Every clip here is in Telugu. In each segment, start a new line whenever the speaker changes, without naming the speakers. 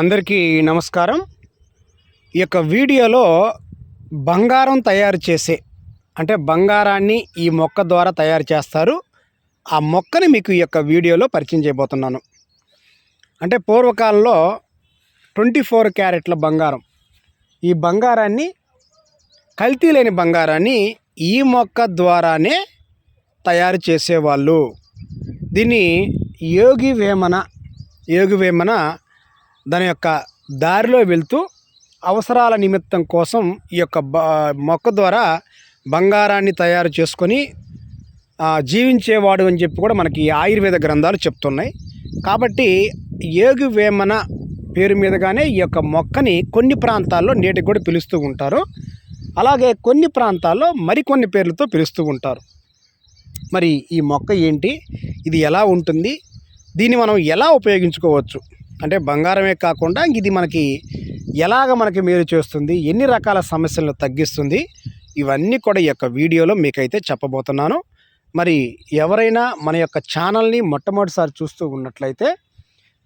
అందరికీ నమస్కారం. ఈ యొక్క వీడియోలో బంగారం తయారు చేసే అంటే బంగారాన్ని ఈ మొక్క ద్వారా తయారు చేస్తారు. ఆ మొక్కని మీకు ఈ యొక్క వీడియోలో పరిచయం చేయబోతున్నాను. అంటే పూర్వకాలంలో ట్వంటీ ఫోర్ క్యారెట్ల బంగారం. ఈ బంగారాన్ని కల్తీ లేని బంగారాన్ని ఈ మొక్క ద్వారానే తయారు చేసేవాళ్ళు. దీన్ని యోగి వేమన యోగి వేమన దాని యొక్క దారిలో వెళ్తూ అవసరాల నిమిత్తం కోసం ఈ యొక్క బ మొక్క ద్వారా బంగారాన్ని తయారు చేసుకొని జీవించేవాడు అని చెప్పి కూడా మనకి ఆయుర్వేద గ్రంథాలు చెప్తున్నాయి. కాబట్టి ఏగు వేమన పేరు మీదుగానే ఈ యొక్క మొక్కని కొన్ని ప్రాంతాల్లో నేటికి కూడా పిలుస్తూ ఉంటారు. అలాగే కొన్ని ప్రాంతాల్లో మరికొన్ని పేర్లతో పిలుస్తూ ఉంటారు. మరి ఈ మొక్క ఏంటి? ఇది ఎలా ఉంటుంది? దీన్ని మనం ఎలా ఉపయోగించుకోవచ్చు? అంటే బంగారమే కాకుండా ఇది మనకి ఎలాగ మనకి మేలు చేస్తుంది ఎన్ని రకాల సమస్యలను తగ్గిస్తుంది ఇవన్నీ కూడా ఈ యొక్క వీడియోలో మీకైతే చెప్పబోతున్నాను. మరి ఎవరైనా మన యొక్క ఛానల్ని మొట్టమొదటిసారి చూస్తూ ఉన్నట్లయితే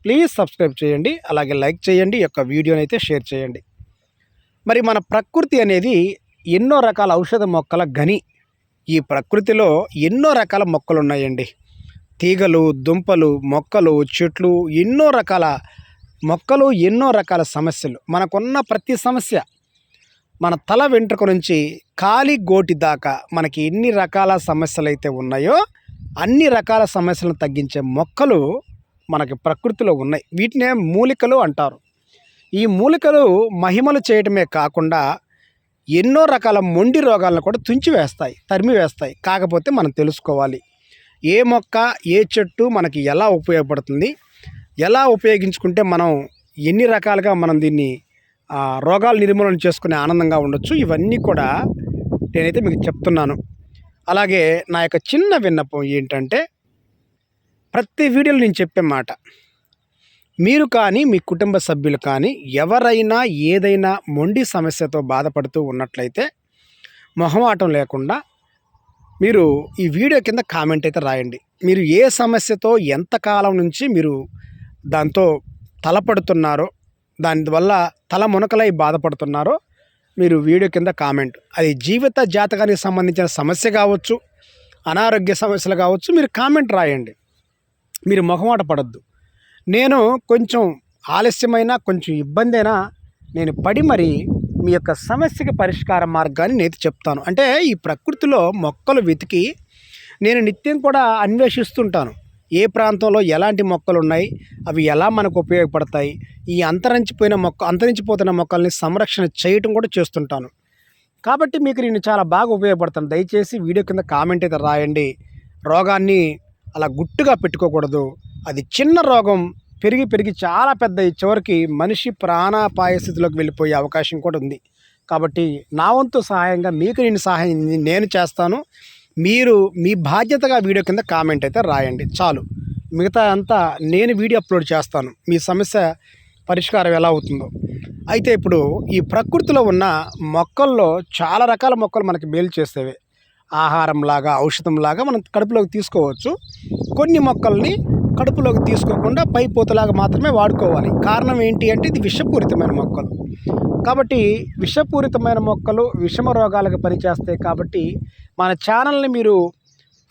ప్లీజ్ సబ్స్క్రైబ్ చేయండి అలాగే లైక్ చేయండి ఈ యొక్క వీడియోని అయితే షేర్ చేయండి. మరి మన ప్రకృతి అనేది ఎన్నో రకాల ఔషధ మొక్కల గని ఈ ప్రకృతిలో ఎన్నో రకాల మొక్కలు ఉన్నాయండి తీగలు దుంపలు మొక్కలు చెట్లు ఎన్నో రకాల మొక్కలు ఎన్నో రకాల సమస్యలు. మనకున్న ప్రతి సమస్య మన తల వెంట్రుక నుంచి కాలి గోటి దాకా మనకి ఎన్ని రకాల సమస్యలు అయితే ఉన్నాయో అన్ని రకాల సమస్యలను తగ్గించే మొక్కలు మనకి ప్రకృతిలో ఉన్నాయి. వీటినే మూలికలు అంటారు. ఈ మూలికలు మహిమలు చేయటమే కాకుండా ఎన్నో రకాల మొండి రోగాలను కూడా తుంచివేస్తాయి తరిమి వేస్తాయి కాకపోతే మనం తెలుసుకోవాలి. ఏ మొక్క ఏ చెట్టు మనకి ఎలా ఉపయోగపడుతుంది? ఎలా ఉపయోగించుకుంటే మనం ఎన్ని రకాలుగా మనం దీన్ని రోగాలు నిర్మూలన చేసుకునే ఆనందంగా ఉండొచ్చు? ఇవన్నీ కూడా నేనైతే మీకు చెప్తున్నాను. అలాగే నా యొక్క చిన్న విన్నపం ఏంటంటే ప్రతి వీడియోలో నేను చెప్పే మాట మీరు కానీ మీ కుటుంబ సభ్యులు కానీ ఎవరైనా ఏదైనా మొండి సమస్యతో బాధపడుతూ ఉన్నట్లయితే మొహమాటం లేకుండా మీరు ఈ వీడియో కింద కామెంట్ అయితే రాయండి. మీరు ఏ సమస్యతో ఎంతకాలం నుంచి మీరు దాంతో తలపడుతున్నారో దానివల్ల తల మునకలై బాధపడుతున్నారో మీరు వీడియో కింద కామెంట్. అది జీవిత జాతకానికి సంబంధించిన సమస్య కావచ్చు అనారోగ్య సమస్యలు కావచ్చు మీరు కామెంట్ రాయండి. మీరు మొహమాట పడద్దు. నేను కొంచెం ఆలస్యమైన కొంచెం ఇబ్బంది అయినా నేను పడి మరి మీ యొక్క సమస్యకి పరిష్కార మార్గాన్ని నేను చెప్తాను. అంటే ఈ ప్రకృతిలో మొక్కలు వెతికి నేను నిత్యం కూడా అన్వేషిస్తుంటాను. ఏ ప్రాంతంలో ఎలాంటి మొక్కలు ఉన్నాయి అవి ఎలా మనకు ఉపయోగపడతాయి ఈ అంతరించిపోయిన మొక్క అంతరించిపోతున్న మొక్కల్ని సంరక్షణ చేయటం కూడా చేస్తుంటాను. కాబట్టి మీకు నేను చాలా బాగా ఉపయోగపడతాను. దయచేసి వీడియో కింద కామెంట్ అయితే రాయండి. రోగాన్ని అలా గుట్టుగా పెట్టుకోకూడదు. అది చిన్న రోగం పెరిగి పెరిగి చాలా పెద్ద చివరికి మనిషి ప్రాణాపాయ స్థితిలోకి వెళ్ళిపోయే అవకాశం కూడా ఉంది. కాబట్టి నా వంతు సహాయంగా మీకు నేను సహాయం నేను చేస్తాను. మీరు మీ బాధ్యతగా వీడియో కింద కామెంట్ అయితే రాయండి. చాలు. మిగతా అంతా నేను వీడియో అప్లోడ్ చేస్తాను. మీ సమస్య పరిష్కారం ఎలా అవుతుందో. అయితే ఇప్పుడు ఈ ప్రకృతిలో ఉన్న మొక్కల్లో చాలా రకాల మొక్కలు మనకి మేలు చేసేవి. ఆహారంలాగా ఔషధంలాగా మనం కడుపులోకి తీసుకోవచ్చు. కొన్ని మొక్కల్ని కడుపులోకి తీసుకోకుండా పై పూతలాగా మాత్రమే వాడుకోవాలి. కారణం ఏంటి అంటే ఇది విషపూరితమైన మొక్కలు. కాబట్టి విషపూరితమైన మొక్కలు విషమ రోగాలకు పనిచేస్తాయి కాబట్టి మన ఛానల్ని మీరు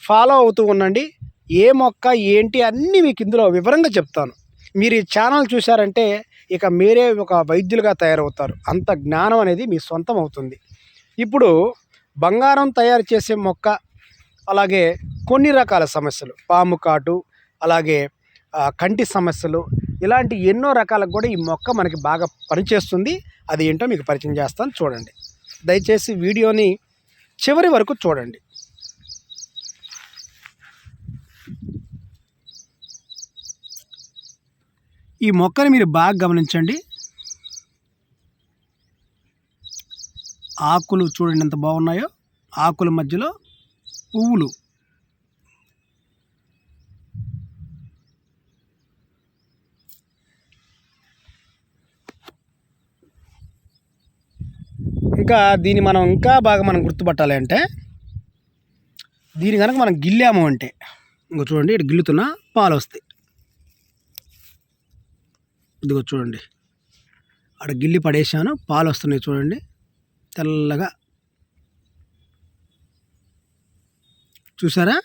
ఫాలో అవుతూ ఉండండి. ఏ మొక్క ఏంటి అన్నీ మీకు ఇందులో వివరంగా చెప్తాను. మీరు ఈ ఛానల్ చూశారంటే ఇక మీరే ఒక వైద్యులుగా తయారవుతారు. అంత జ్ఞానం అనేది మీ సొంతం అవుతుంది. ఇప్పుడు బంగారం తయారు చేసే మొక్క అలాగే కొన్ని రకాల సమస్యలు. పాము కాటు అలాగే కంటి సమస్యలు ఇలాంటి ఎన్నో రకాలకు కూడా ఈ మొక్క మనకి బాగా పనిచేస్తుంది. అది ఏంటో మీకు పరిచయం చేస్తాను చూడండి. దయచేసి వీడియోని చివరి వరకు చూడండి. ఈ మొక్కని మీరు బాగా గమనించండి. ఆకులు చూడండి ఎంత బాగున్నాయో. ఆకుల మధ్యలో పువ్వులు. ఇంకా దీన్ని మనం ఇంకా బాగా మనం గుర్తుపట్టాలి అంటే దీని కనుక మనం గిల్లాము అంటే ఇంకో చూడండి ఇటు గిల్లుతున్న పాలు వస్తాయి. ఇదిగో చూడండి అక్కడ గిల్లి పడేసాను పాలు వస్తున్నాయి చూడండి తెల్లగా. చూసారా?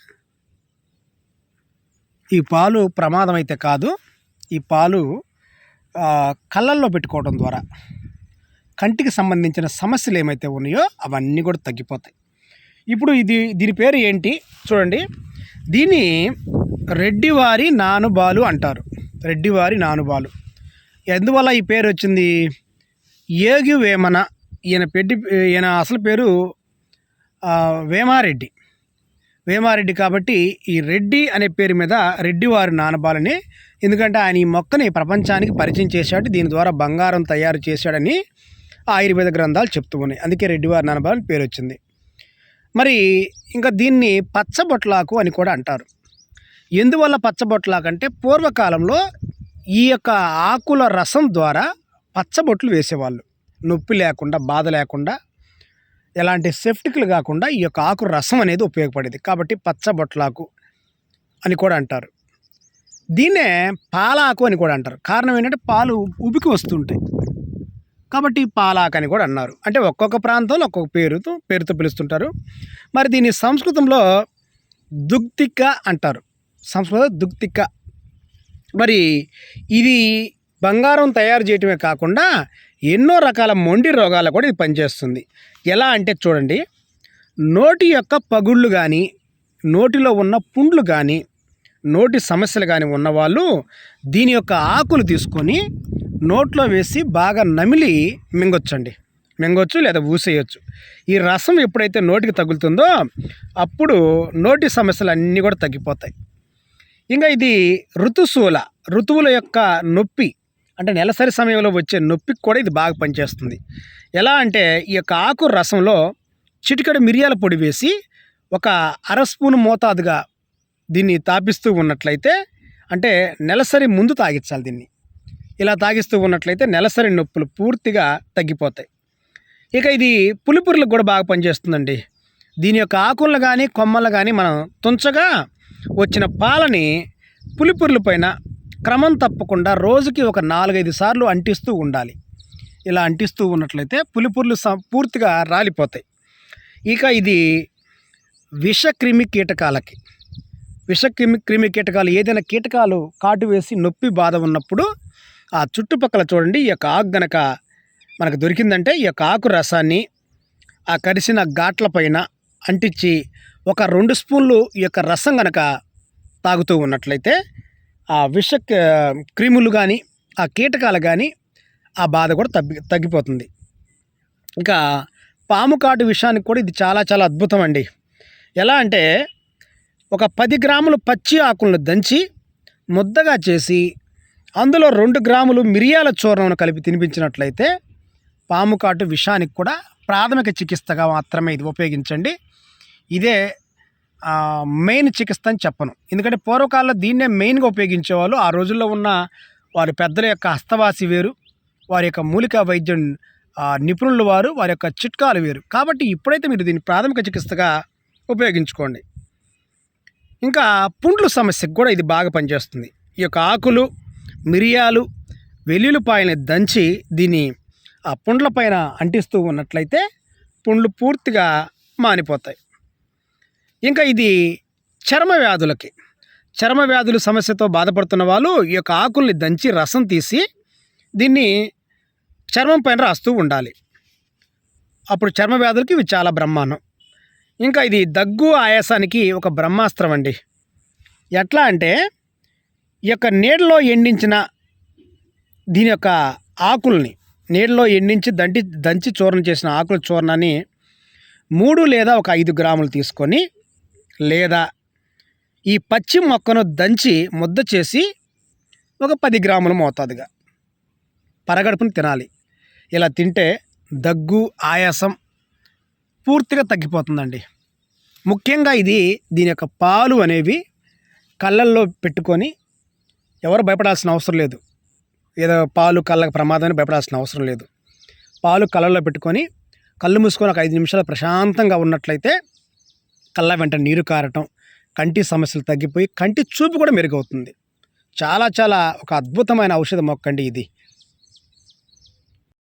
ఈ పాలు ప్రమాదం అయితే కాదు ఈ పాలు కళ్ళల్లో పెట్టుకోవడం ద్వారా. కంటికి సంబంధించిన సమస్యలు ఏమైతే ఉన్నాయో అవన్నీ కూడా తగ్గిపోతాయి. ఇప్పుడు ఇది దీని పేరు ఏంటి? చూడండి. దీన్ని రెడ్డివారి నానుబాలు అంటారు. రెడ్డివారి నానుబాలు. ఎందువల్ల ఈ పేరు వచ్చింది? ఏగి వేమన ఈయన పెట్టి ఈయన అసలు పేరు వేమారెడ్డి. వేమారెడ్డి కాబట్టి ఈ రెడ్డి అనే పేరు మీద రెడ్డివారి నానబాలని ఎందుకంటే ఆయన ఈ మొక్కని ప్రపంచానికి పరిచయం చేశాడు దీని ద్వారా బంగారం తయారు చేశాడని ఆయుర్వేద గ్రంథాలు చెప్తూ ఉన్నాయి. అందుకే రెడ్డివారి నానబాలని పేరు వచ్చింది. మరి ఇంకా దీన్ని పచ్చబొట్లాకు అని కూడా అంటారు. ఎందువల్ల పచ్చబొట్లాకు అంటే పూర్వకాలంలో ఈ యొక్క ఆకుల రసం ద్వారా పచ్చబొట్లు వేసేవాళ్ళు. నొప్పి లేకుండా బాధ లేకుండా ఎలాంటి సెఫ్టిక్లు కాకుండా ఈ యొక్క ఆకు రసం అనేది ఉపయోగపడేది. కాబట్టి పచ్చబొట్లాకు అని కూడా అంటారు. దీన్నే పాలాకు అని కూడా అంటారు. కారణం ఏంటంటే పాలు ఉబికి వస్తుంటాయి కాబట్టి పాలాక్ అని కూడా అన్నారు. అంటే ఒక్కొక్క ప్రాంతంలో ఒక్కొక్క పేరుతో పేరుతో పిలుస్తుంటారు. మరి దీన్ని సంస్కృతంలో దుగ్తిక అంటారు. సంస్కృతం దుగ్తిక. మరి ఇది బంగారం తయారు చేయటమే కాకుండా ఎన్నో రకాల మొండి రోగాలు కూడా ఇది పనిచేస్తుంది. ఎలా అంటే చూడండి నోటి యొక్క పగుళ్ళు కానీ నోటిలో ఉన్న పుండ్లు కానీ నోటి సమస్యలు కానీ ఉన్నవాళ్ళు దీని యొక్క ఆకులు తీసుకొని నోట్లో వేసి బాగా నమిలి మింగొచ్చండి. మింగొచ్చు లేదా ఊసేయచ్చు. ఈ రసం ఎప్పుడైతే నోటికి తగులుతుందో అప్పుడు నోటి సమస్యలు అన్నీ కూడా తగ్గిపోతాయి. ఇంకా ఇది ఋతుశూల ఋతువుల యొక్క నొప్పి అంటే నెలసరి సమయంలో వచ్చే నొప్పికి కూడా ఇది బాగా పనిచేస్తుంది. ఎలా అంటే ఈ యొక్క ఆకు రసంలో చిటికెడు మిరియాల పొడి వేసి ఒక అర స్పూన్ మోతాదుగా దీన్ని తాపిస్తూ ఉన్నట్లయితే అంటే నెలసరి ముందు తాగించాలి దీన్ని. ఇలా తాగిస్తూ ఉన్నట్లయితే నెలసరి నొప్పులు పూర్తిగా తగ్గిపోతాయి. ఇక ఇది పులిపురులకు కూడా బాగా పనిచేస్తుందండి. దీని యొక్క ఆకులను కానీ కొమ్మలు కానీ మనం తుంచగా వచ్చిన పాలని పులిపురుల పైన క్రమం తప్పకుండా రోజుకి ఒక నాలుగైదు సార్లు అంటిస్తూ ఉండాలి. ఇలా అంటిస్తూ ఉన్నట్లయితే పులిపురులు స- పూర్తిగా రాలిపోతాయి. ఇక ఇది విషక్రిమి కీటకాలకి. విషక్రిమి క్రిమి కీటకాలు ఏదైనా కీటకాలు కాటు వేసి నొప్పి బాధ ఉన్నప్పుడు ఆ చుట్టుపక్కల చూడండి ఈ యొక్క ఆకు గనక మనకు దొరికిందంటే ఈ యొక్క ఆకు రసాన్ని ఆ కరిసిన ఘాట్ల పైన అంటించి ఒక రెండు స్పూన్లు ఈ యొక్క రసం గనక తాగుతూ ఉన్నట్లయితే ఆ విష క్రిములు కానీ ఆ కీటకాలు కానీ ఆ బాధ కూడా తగ్గి తగ్గిపోతుంది. ఇంకా పాము కాటు విషయానికి కూడా ఇది చాలా చాలా అద్భుతం అండి. ఎలా అంటే ఒక పది గ్రాములు పచ్చి ఆకులను దంచి ముద్దగా చేసి అందులో రెండు గ్రాములు మిరియాల చూర్ణమును కలిపి తినిపించినట్లయితే పాము కాటు విషానికి కూడా ప్రాథమిక చికిత్సగా మాత్రమే ఇది ఉపయోగించండి. ఇదే మెయిన్ చికిత్స అని చెప్పను. ఎందుకంటే పూర్వకాలంలో దీన్నే మెయిన్గా ఉపయోగించేవాళ్ళు. ఆ రోజుల్లో ఉన్న వారి పెద్దల యొక్క హస్తవాసి వేరు వారి యొక్క మూలిక వైద్యం నిపుణులు వారు వారి యొక్క చిట్కాలు వేరు. కాబట్టి ఇప్పుడైతే మీరు దీన్ని ప్రాథమిక చికిత్సగా ఉపయోగించుకోండి. ఇంకా పుండ్లు సమస్యకు కూడా ఇది బాగా పనిచేస్తుంది. ఈ యొక్క ఆకులు మిరియాలు వెల్లుల్లిపాయని దంచి దీన్ని ఆ పుండ్ల పైన అంటిస్తూ ఉన్నట్లయితే పుండ్లు పూర్తిగా మానిపోతాయి. ఇంకా ఇది చర్మ వ్యాధులకి. చర్మ వ్యాధుల సమస్యతో బాధపడుతున్న వాళ్ళు ఈ యొక్క ఆకుల్ని దంచి రసం తీసి దీన్ని చర్మం పైన రాస్తూ ఉండాలి. అప్పుడు చర్మ వ్యాధులకి ఇవి చాలా బ్రహ్మాండం. ఇంకా ఇది దగ్గు ఆయాసానికి ఒక బ్రహ్మాస్త్రం అండి. ఎట్లా అంటే ఈ యొక్క నీడలో ఎండించిన దీని యొక్క ఆకుల్ని నీడలో ఎండించి దంటి దంచి చూర్ణం చేసిన ఆకుల చూర్ణాన్ని మూడు లేదా ఒక ఐదు గ్రాములు తీసుకొని లేదా ఈ పచ్చి మొక్కను దంచి ముద్ద చేసి ఒక పది గ్రాములు మోతాదుగా పరగడుపుని తినాలి. ఇలా తింటే దగ్గు ఆయాసం పూర్తిగా తగ్గిపోతుందండి. ముఖ్యంగా ఇది దీని యొక్క పాలు అనేవి కళ్ళల్లో పెట్టుకొని ఎవరు భయపడాల్సిన అవసరం లేదు. ఏదో పాలు కళ్ళకు ప్రమాదాన్ని భయపడాల్సిన అవసరం లేదు. పాలు కళ్ళల్లో పెట్టుకొని కళ్ళు మూసుకొని ఒక ఐదు నిమిషాలు ప్రశాంతంగా ఉన్నట్లయితే కళ్ళ వెంట నీరు కారటం కంటి సమస్యలు తగ్గిపోయి కంటి చూపు కూడా మెరుగవుతుంది. చాలా చాలా ఒక అద్భుతమైన ఔషధ మొక్కండి ఇది.